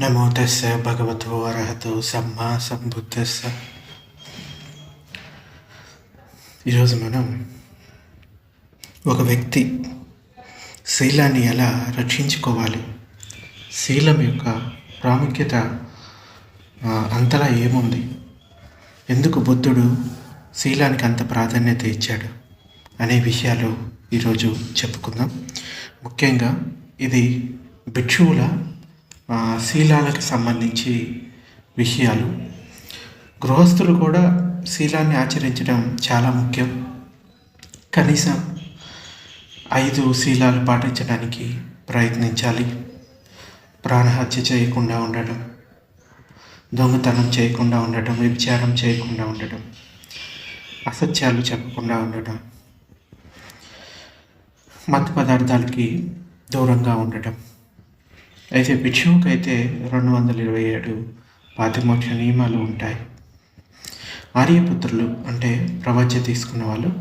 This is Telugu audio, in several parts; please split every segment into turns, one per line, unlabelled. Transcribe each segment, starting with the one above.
నమో తస్స భగవతో అర్హతో సమ్మా సంబుద్ధస్స ఈరోజు మనం ఒక వ్యక్తి శీలాన్ని ఎలా రక్షించుకోవాలి? శీలం యొక్క ప్రాముఖ్యత అంతలా ఏముంది? ఎందుకు బుద్ధుడు శీలానికి అంత ప్రాధాన్యత ఇచ్చాడు అనే విషయాలు ఈరోజు చెప్పుకుందాం. ముఖ్యంగా ఇది భిక్షువుల శీలాలకు సంబంధించి విషయాలు. గృహస్థులు కూడా శీలాన్ని ఆచరించడం చాలా ముఖ్యం. కనీసం ఐదు శీలాలు పాటించడానికి ప్రయత్నించాలి. ప్రాణహత్య చేయకుండా ఉండటం దొంగతనం చేయకుండా ఉండటం వ్యభిచారం చేయకుండా ఉండటం అసత్యాలు చెప్పకుండా ఉండటం మత్తు పదార్థాలకి దూరంగా ఉండటం. అయితే భిక్షువుకి అయితే రెండు వందల ఇరవై ఏడు పాతిమోక్ష నియమాలు ఉంటాయి. ఆర్యపుత్రులు అంటే ప్రవచ తీసుకున్న వాళ్ళు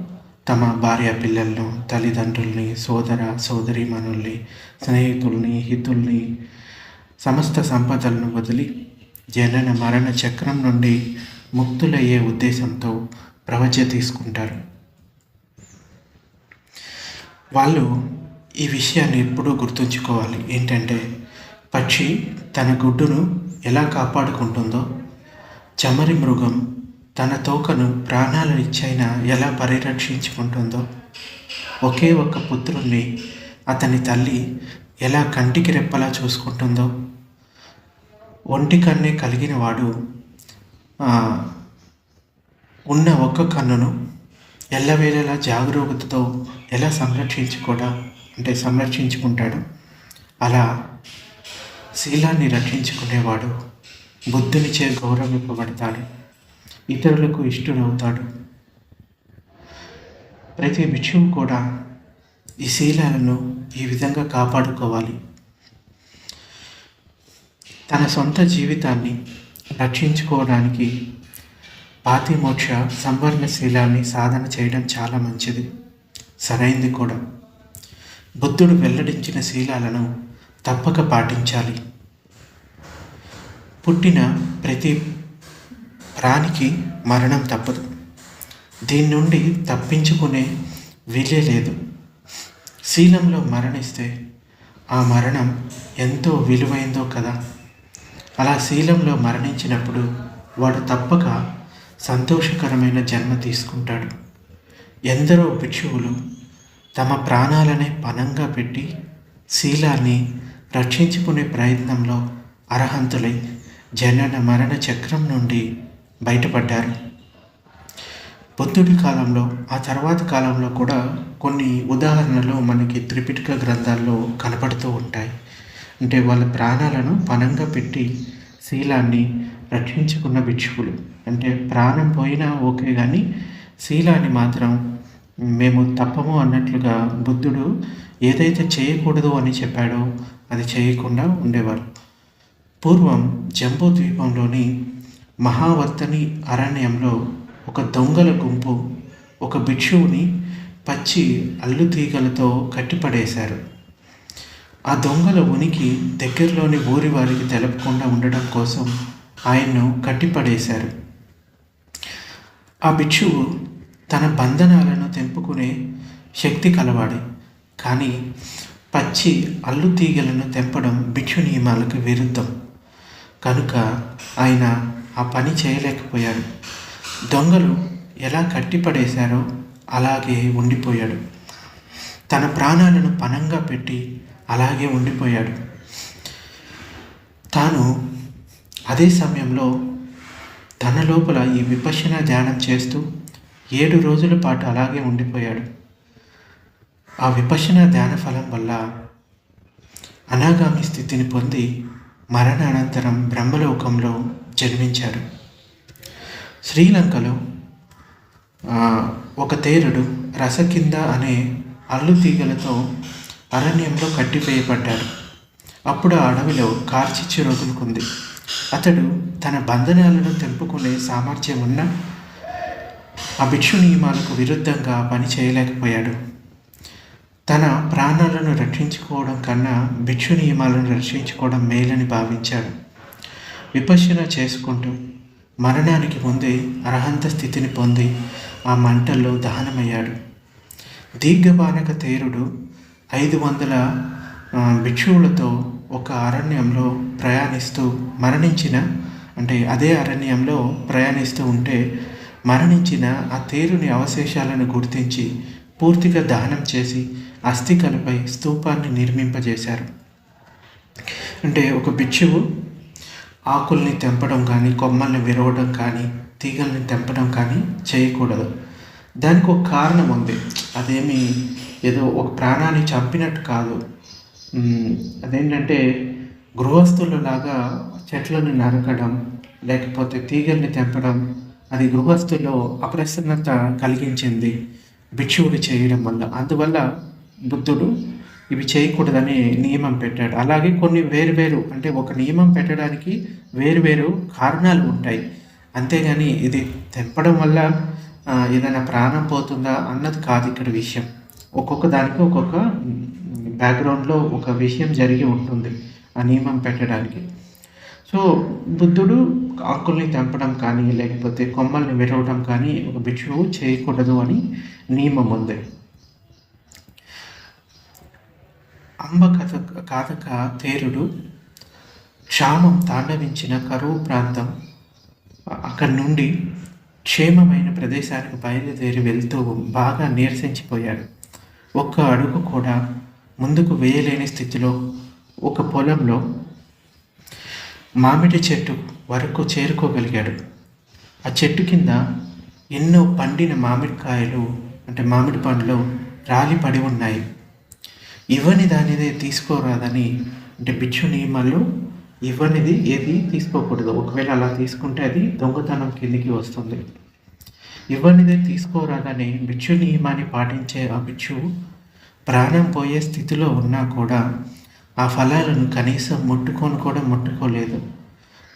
తమ భార్య పిల్లలను తల్లిదండ్రుల్ని సోదర సోదరీమణుల్ని స్నేహితుల్ని హితుల్ని సమస్త సంపదలను వదిలి జనన మరణ చక్రం నుండి ముక్తులయ్యే ఉద్దేశంతో ప్రవచ తీసుకుంటారు. వాళ్ళు ఈ విషయాన్ని ఎప్పుడూ గుర్తుంచుకోవాలి. ఏంటంటే పక్షి తన గుడ్డును ఎలా కాపాడుకుంటుందో చమరి మృగం తన తోకను ప్రాణాలనిచ్చైనా ఎలా పరిరక్షించుకుంటుందో ఒకే ఒక్క పుత్రుణ్ణి అతని తల్లి ఎలా కంటికి రెప్పలా చూసుకుంటుందో ఒంటి కన్నే కలిగిన వాడు ఉన్న ఒక్క కన్నును ఎల్లవేళలా జాగరూకతతో ఎలా సంరక్షించుకోడా అంటే సంరక్షించుకుంటాడు. అలా శీలాన్ని రక్షించుకునేవాడు. బుద్ధునిచే గౌరవింపబడతాడు. ఇతరులకు ఇష్టడవుతాడు ప్రతి విషయం కూడా ఈ శీలాలను ఈ విధంగా కాపాడుకోవాలి. తన సొంత జీవితాన్ని రక్షించుకోవడానికి పాతిమోక్ష సంవరణ శీలాన్ని సాధన చేయడం చాలా మంచిది. సరైంది కూడా. బుద్ధుడు వెల్లడించిన శీలాలను తప్పక పాటించాలి. పుట్టిన ప్రతి ప్రాణికి మరణం తప్పదు. దీని నుండి తప్పించుకునే వీలే లేదు. శీలంలో మరణిస్తే ఆ మరణం ఎంతో విలువైందో కదా? అలా శీలంలో మరణించినప్పుడు వాడు తప్పక సంతోషకరమైన జన్మ తీసుకుంటాడు. ఎందరో భిక్షువులు తమ ప్రాణాలనే పణంగా పెట్టి శీలాన్ని రక్షించుకునే ప్రయత్నంలో అర్హంతులై జనన మరణ చక్రం నుండి బయటపడ్డారు. బుద్ధుడి కాలంలో ఆ తర్వాత కాలంలో కూడా కొన్ని ఉదాహరణలు మనకి త్రిపిటక గ్రంథాల్లో కనపడుతూ ఉంటాయి. అంటే వాళ్ళ ప్రాణాలను పణంగా పెట్టి శీలాన్ని రక్షించుకున్న భిక్షువులు. అంటే ప్రాణం పోయినా ఓకే కానీ శీలాన్ని మాత్రం మేము తప్పము అన్నట్లుగా బుద్ధుడు ఏదైతే చేయకూడదు అని చెప్పాడో అది చేయకుండా ఉండేవారు. పూర్వం జంబూ ద్వీపంలోని మహావర్తని అరణ్యంలో ఒక దొంగల గుంపు ఒక భిక్షువుని పచ్చి అల్లు తీగలతో కట్టిపడేశారు. ఆ దొంగల ఉనికి దగ్గరలోని ఊరి వారికి తెలపకుండా ఉండడం కోసం ఆయన్ను కట్టిపడేశారు. ఆ భిక్షువు తన బంధనాలను తెంపుకునే శక్తి కలవాడు కానీ పచ్చి అల్లు తీగలను తెంపడం భిక్షు నియమాలకు విరుద్ధం. కనుక ఆయన ఆ పని చేయలేకపోయాడు. దొంగలు ఎలా కట్టిపడేశారో అలాగే ఉండిపోయాడు. తన ప్రాణాలను పణంగా పెట్టి అలాగే ఉండిపోయాడు. తాను అదే సమయంలో తన లోపల ఈ విపశన ధ్యానం చేస్తూ ఏడు రోజుల పాటు అలాగే ఉండిపోయాడు. ఆ విపశన ధ్యాన ఫలం వల్ల అనాగామి స్థితిని పొంది మరణానంతరం బ్రహ్మలోకంలో జన్మించారు. శ్రీలంకలో ఒక తేరుడు రసకింద అనే అల్లు తీగలతో అరణ్యంలో కట్టివేయబడ్డారు అప్పుడు ఆ అడవిలో కార్చిచ్చి రగులుకుంది అతడు తన బంధనాలను తెంపుకునే సామర్థ్యం ఉన్న ఆ భిక్షు నియమాలకు విరుద్ధంగా పని చేయలేకపోయాడు. తన ప్రాణాలను రక్షించుకోవడం కన్నా భిక్షు నియమాలను రక్షించుకోవడం మేలని భావించాడు. విపశ్యన చేసుకుంటూ మరణానికి ముందే అర్హంత స్థితిని పొంది ఆ మంటల్లో దహనమయ్యాడు. దీర్ఘపానక తేరుడు ఐదు వందల భిక్షువులతో ఒక అరణ్యంలో ప్రయాణిస్తూ మరణించిన అంటే అదే అరణ్యంలో ప్రయాణిస్తూ ఉంటే మరణించిన ఆ తేరుని అవశేషాలను గుర్తించి పూర్తిగా దహనం చేసి అస్థికలపై స్తూపాన్ని నిర్మింపజేశారు. అంటే ఒక భిక్షువు ఆకుల్ని తెంపడం కానీ కొమ్మల్ని విరవడం కానీ తీగల్ని తెంపడం కానీ చేయకూడదు. దానికి ఒక కారణం ఉంది. అదేమి ఏదో ఒక ప్రాణాన్ని చంపినట్టు కాదు. అదేంటంటే అదేంటంటే గృహస్థులలాగా చెట్లను నరకడం లేకపోతే తీగల్ని తెంపడం అది గృహస్థుల్లో అప్రసన్నత కలిగించింది భిక్షువులు చేయడం వల్ల. అందువల్ల బుద్ధుడు ఇవి చేయకూడదని నియమం పెట్టాడు. అలాగే కొన్ని వేరు వేరు అంటే ఒక నియమం పెట్టడానికి వేరు వేరు కారణాలు ఉంటాయి. అంతేగాని ఇది తెంపడం వల్ల ఏదైనా ప్రాణం పోతుందా అన్నది కాదు ఇక్కడ విషయం. ఒక్కొక్క దానికి ఒక్కొక్క బ్యాక్గ్రౌండ్లో ఒక విషయం జరిగి ఉంటుంది ఆ నియమం పెట్టడానికి. సో బుద్ధుడు ఆకుల్ని తెంపడం కానీ లేకపోతే కొమ్మల్ని విరవడం కానీ ఒక భిక్షువు చేయకూడదు అని నియమం ఉంది. అంబ కథ కాథక తేరుడు క్షామం తాండవించిన కరువు ప్రాంతం. అక్కడి నుండి క్షేమమైన ప్రదేశానికి బయలుదేరి వెళ్తూ బాగా నీరసించిపోయాడు. ఒక్క అడుగు కూడా ముందుకు వేయలేని స్థితిలో ఒక పొలంలో మామిడి చెట్టు వరకు చేరుకోగలిగాడు. ఆ చెట్టు కింద ఎన్నో పండిన మామిడికాయలు అంటే మామిడి పండ్లు రాలి పడి ఉన్నాయి. ఇవ్వని దానిదే తీసుకోరాదని అంటే బిచ్చు నియమాలు ఇవ్వనిది ఏది తీసుకోకూడదు. ఒకవేళ అలా తీసుకుంటే అది దొంగతనం కిందికి వస్తుంది. ఇవ్వనిదే తీసుకోరాదని బిచ్చు నియమాన్ని పాటించే ఆ బిచ్చు ప్రాణం పోయే స్థితిలో ఉన్నా కూడా ఆ ఫలాలను కనీసం ముట్టుకొని కూడా ముట్టుకోలేదు.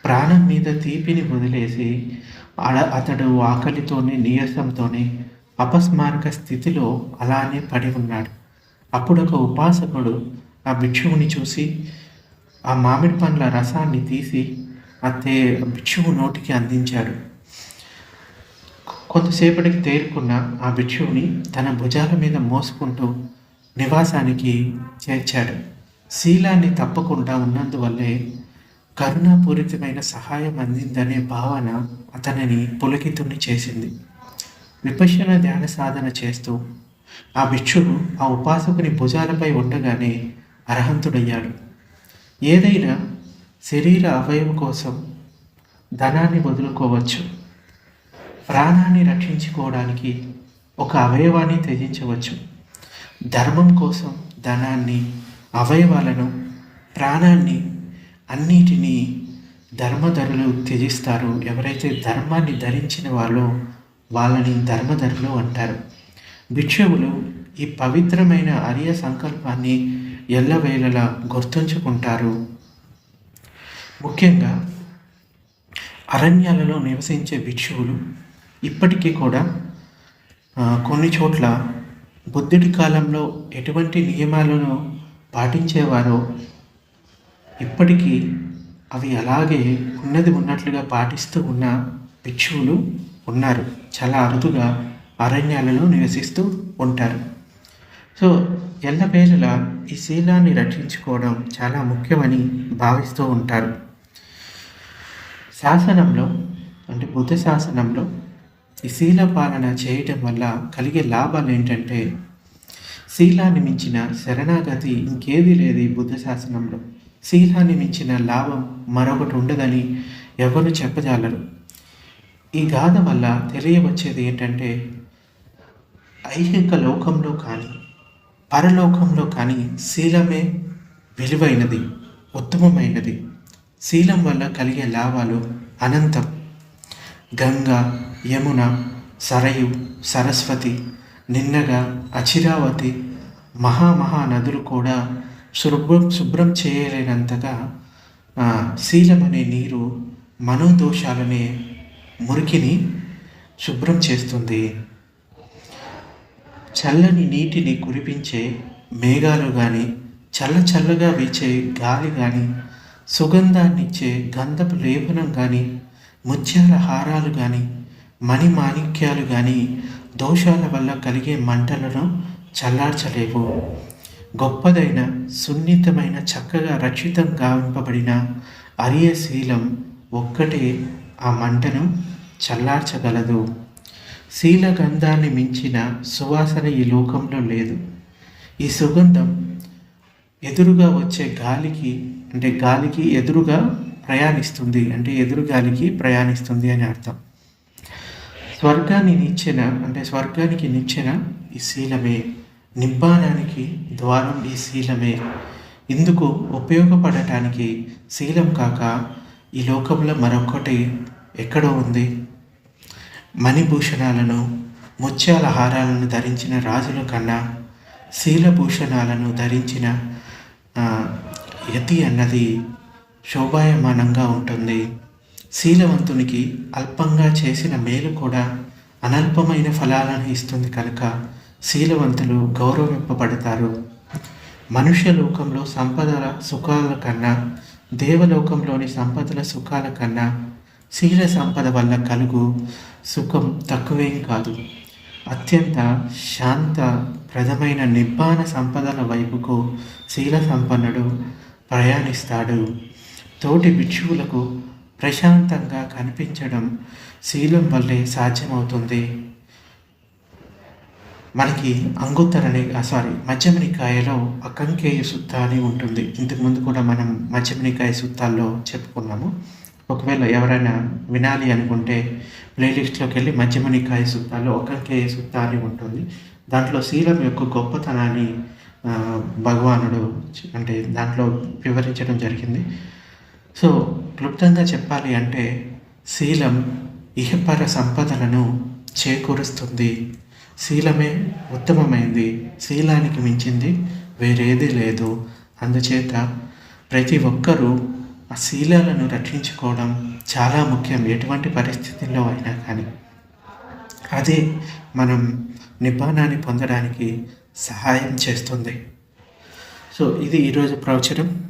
ప్రాణం మీద తీపిని వదిలేసి అడ అతడు ఆకలితోని నీరసంతోని అపస్మారక స్థితిలో అలానే పడి ఉన్నాడు. అప్పుడు ఒక ఉపాసకుడు ఆ భిక్షువుని చూసి ఆ మామిడి పండ్ల రసాన్ని తీసి ఆ భిక్షువు నోటికి అందించాడు. కొంతసేపటికి తేరుకున్న ఆ భిక్షువుని తన భుజాల మీద మోసుకుంటూ నివాసానికి చేర్చాడు. శీలాన్ని తప్పకుండా ఉన్నందువల్లే కరుణాపూరితమైన సహాయం అందిందనే భావన అతనిని పులకితుని చేసింది. విపశ్యన ధ్యాన సాధన చేస్తూ ఆ భిక్షువు ఆ ఉపాసకుని భుజాలపై ఉండగానే అర్హంతుడయ్యాడు. ఏదైనా శరీర అవయవం కోసం ధనాన్ని వదులుకోవచ్చు. ప్రాణాన్ని రక్షించుకోవడానికి ఒక అవయవాన్ని త్యజించవచ్చు. ధర్మం కోసం ధనాన్ని అవయవాలను ప్రాణాన్ని అన్నిటినీ ధర్మధరులు త్యజిస్తారు. ఎవరైతే ధర్మాన్ని ధరించిన వాళ్ళో వాళ్ళని ధర్మధరులు అంటారు. భిక్షువులు ఈ పవిత్రమైన అరియ సంకల్పాన్ని ఎల్లవేళలా గుర్తుంచుకుంటారు. ముఖ్యంగా అరణ్యాలలో నివసించే భిక్షువులు ఇప్పటికీ కూడా కొన్ని చోట్ల బుద్ధుడి కాలంలో ఎటువంటి నియమాలను పాటించేవారో ఇప్పటికీ అవి అలాగే ఉన్నది ఉన్నట్లుగా పాటిస్తూ ఉన్న భిక్షువులు ఉన్నారు. చాలా అరుదుగా అరణ్యాలలో నివసిస్తూ ఉంటారు. సో ఎల్లవేళలా ఈ శీలాన్ని రక్షించుకోవడం చాలా ముఖ్యమని భావిస్తూ ఉంటారు. శాసనంలో అంటే బుద్ధ శాసనంలో ఈ శీల పాలన చేయటం వల్ల కలిగే లాభాలు ఏంటంటే శీలాన్ని మించిన శరణాగతి ఇంకేదీ లేదు ఈ బుద్ధ శాసనంలో. శీలాన్ని మించిన లాభం మరొకటి ఉండదని ఎవరు చెప్పజాలరు. ఈ గాథ వల్ల తెలియవచ్చేది ఏంటంటే ఐహిక లోకంలో కానీ పరలోకంలో కానీ శీలమే విలువైనది ఉత్తమమైనది. శీలం వల్ల కలిగే లాభాలు అనంతం. గంగా యమున సరయు సరస్వతి నిన్నగా అచిరావతి మహామహా నదులు కూడా శుభ్రం శుభ్రం చేయలేనంతగా శీలం అనే నీరు మనోదోషాలనే మురికిని శుభ్రం చేస్తుంది. చల్లని నీటిని కురిపించే మేఘాలు కానీ చల్ల చల్లగా వీచే గాలి కానీ సుగంధాన్నిచ్చే గంధపు లేపనం కానీ ముత్యాల హారాలు కానీ మణి మాణిక్యాలు కానీ దోషాల వల్ల కలిగే మంటలను చల్లార్చలేవు. గొప్పదైన సున్నితమైన చక్కగా రక్షితం గావింపబడిన అరియ శీలం ఒక్కటే ఆ మంటను చల్లార్చగలదు. శీల గంధాన్ని మించిన సువాసన ఈ లోకంలో లేదు. ఈ సుగంధం ఎదురుగా వచ్చే గాలికి అంటే గాలికి ఎదురుగా ప్రయాణిస్తుంది అంటే ఎదురు గాలికి ప్రయాణిస్తుంది అని అర్థం. స్వర్గాన్ని నిచ్చెన అంటే స్వర్గానికి నిచ్చెన ఈ శీలమే. నిబ్బానానికి ద్వారం ఈ శీలమే. ఇందుకు ఉపయోగపడటానికి శీలం కాక ఈ లోకంలో మరొకటి ఎక్కడో ఉంది. మణిభూషణాలను ముత్యాల హారాలను ధరించిన రాజుల కన్నా శీలభూషణాలను ధరించిన యతి అన్నది శోభాయమానంగా ఉంటుంది. శీలవంతునికి అల్పంగా చేసిన మేలు కూడా అనల్పమైన ఫలాలను ఇస్తుంది కనుక శీలవంతులు గౌరవింపబడతారు. మనుష్య లోకంలో సంపదల సుఖాల కన్నా దేవలోకంలోని సంపదల సుఖాల కన్నా శీల సంపద వల్ల కలుగు సుఖం తక్కువేం కాదు. అత్యంత శాంత ప్రదమైన నిబ్బాన సంపదల వైపుకు శీల సంపన్నుడు ప్రయాణిస్తాడు. తోటి భిక్షువులకు ప్రశాంతంగా కనిపించడం శీలం వల్లే సాధ్యమవుతుంది. మనకి అంగుత్తరని సారీ మధ్యమనికాయలో అకంకేయ సుత్త అని ఉంటుంది ఇంతకుముందు కూడా మనం మధ్యమనికాయ సుత్తాల్లో చెప్పుకున్నాము. ఒకవేళ ఎవరైనా వినాలి అనుకుంటే ప్లేలిస్ట్లోకి వెళ్ళి మధ్యమనికాయ సుత్తాలు అకంకేయ సుత్త అని ఉంటుంది. దాంట్లో శీలం యొక్క గొప్పతనాన్ని భగవానుడు అంటే దాంట్లో వివరించడం జరిగింది. సో క్లుప్తంగా చెప్పాలి అంటే శీలం ఇహపర సంపదలను చేకూరుస్తుంది. శీలమే ఉత్తమమైంది. శీలానికి మించింది వేరేది లేదు. అందుచేత ప్రతి ఒక్కరూ ఆ శీలాలను రక్షించుకోవడం చాలా ముఖ్యం ఎటువంటి పరిస్థితుల్లో అయినా కానీ. అదే మనం నిబ్బానాన్ని పొందడానికి సహాయం చేస్తుంది. సో ఇది ఈరోజు ప్రవచనం.